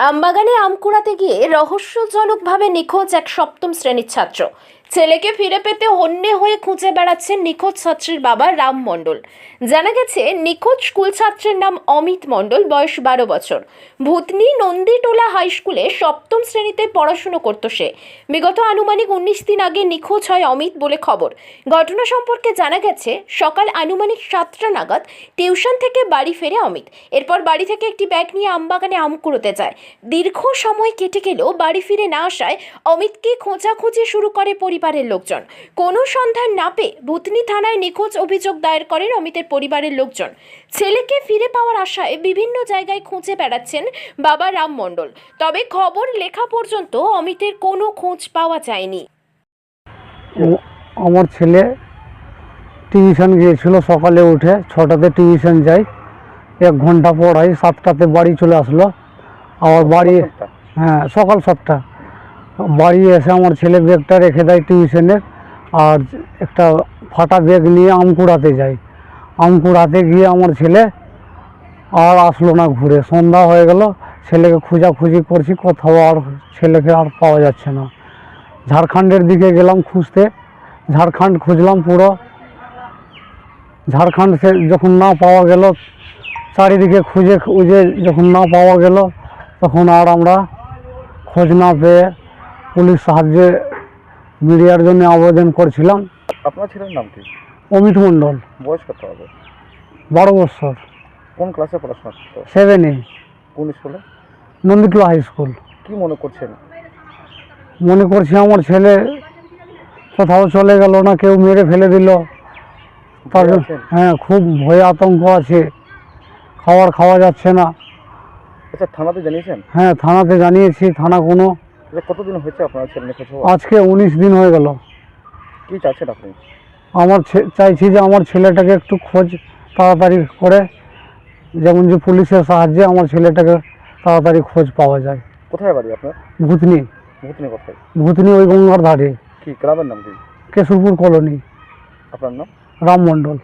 আমবাগানে আম কুড়াতে গিয়ে রহস্যজনকভাবে নিখোঁজ এক সপ্তম শ্রেণির ছাত্র। ছেলেকে ফিরে পেতে হন্যে হয়ে খুঁজে বেড়াচ্ছেন নিখোঁজ ছাত্রীর বাবা রাম মণ্ডল। জানা গেছে, নিখোঁজ স্কুল ছাত্রের নাম অমিত মণ্ডল, বয়স বারো বছর। ভূতনি নন্দীটোলা হাই স্কুলে সপ্তম শ্রেণীতে পড়াশুনো করত সে। বিগত আনুমানিক উনিশ দিন আগে নিখোঁজ হয় অমিত বলে খবর। ঘটনা সম্পর্কে জানা গেছে, সকাল আনুমানিক সাতটা নাগাদ টিউশন থেকে বাড়ি ফেরে অমিত। এরপর বাড়ি থেকে একটি ব্যাগ নিয়ে আমবাগানে আম কুড়োতে যায়। দীর্ঘ সময় কেটে গেলেও বাড়ি ফিরে না আসায় অমিতকে খোঁজাখুঁজি শুরু করে পরিবারের লোকজন। কোনো সন্ধান না পেয়ে ভূতনি থানায় নিখোঁজ অভিযোগ দায়ের করেন অমিতের পরিবারের লোকজন। ছেলেকে ফিরে পাওয়ার আশায় বিভিন্ন জায়গায় খুঁজে বেড়াচ্ছেন বাবা রাম মণ্ডল। তবে খবর লেখা পর্যন্ত অমিতের কোনো খোঁজ পাওয়া যায়নি। আমার ছেলে টিউশন গিয়েছিল সকালে উঠে ছটাতে টিউশন যাই এক ঘণ্টা পড়াই সাতটাতে বাড়ি চলে আসলো। আবার বাড়ি হ্যাঁ সকাল সাতটা। বাড়ি এসে আমার ছেলে ব্যাগটা রেখে দেয় টিউশনের আর একটা ফাটা ব্যাগ নিয়ে আম কুড়াতে যাই। আম কুড়াতে গিয়ে আমার ছেলে আর আসলো না ঘুরে। সন্ধ্যা হয়ে গেল, ছেলেকে খোঁজাখুঁজি করছি, কোথাও আর ছেলেকে আর পাওয়া যাচ্ছে না। ঝাড়খণ্ডের দিকে গেলাম খুঁজতে। ঝাড়খণ্ড খুঁজলাম পুরো। ঝাড়খণ্ড যখন না পাওয়া গেল, চারিদিকে খুঁজে খুঁজে যখন না পাওয়া গেল, তখন আর আমরা খোঁজ না পেয়ে পুলিশ সাহায্যে মিডিয়ার জন্য আবেদন করছিলাম। আপনার ছেলের নাম কি? অমিত মণ্ডল। বয়স কত হবে? বারো বছর। কোন ক্লাসে পড়াশোনা করতো? সেভেনে কোন স্কুলে? Nandikula high school. কি মনে করছেন? মনে করছি আমার ছেলে কোথাও চলে গেল না কেউ মেরে ফেলে দিল। তার? হ্যাঁ খুব ভয় আতঙ্ক আছে। খাবার খাওয়া যাচ্ছে না। আচ্ছা থানাতে জানিয়েছেন? হ্যাঁ থানাতে জানিয়েছি থানা কোনো কতদিন হয়েছে আপনার ছেলে হওয়া? আজকে উনিশ দিন হয়ে গেল। কি চাচ্ছেন আপনি? আমার ছে- চাইছি যে আমার ছেলেটাকে একটু খোঁজ তাড়াতাড়ি করে যেমন যে পুলিশের সাহায্যে আমার ছেলেটাকে তাড়াতাড়ি খোঁজ পাওয়া যায়। কোথায় বাড়ি আপনার? ভূতনি ভূতনি কোথায়? ভূতনি ওই গঙ্গার ধারে। কি গ্রামের নাম কি? কেশরপুর কলোনি। আপনার নাম? রাম মণ্ডল।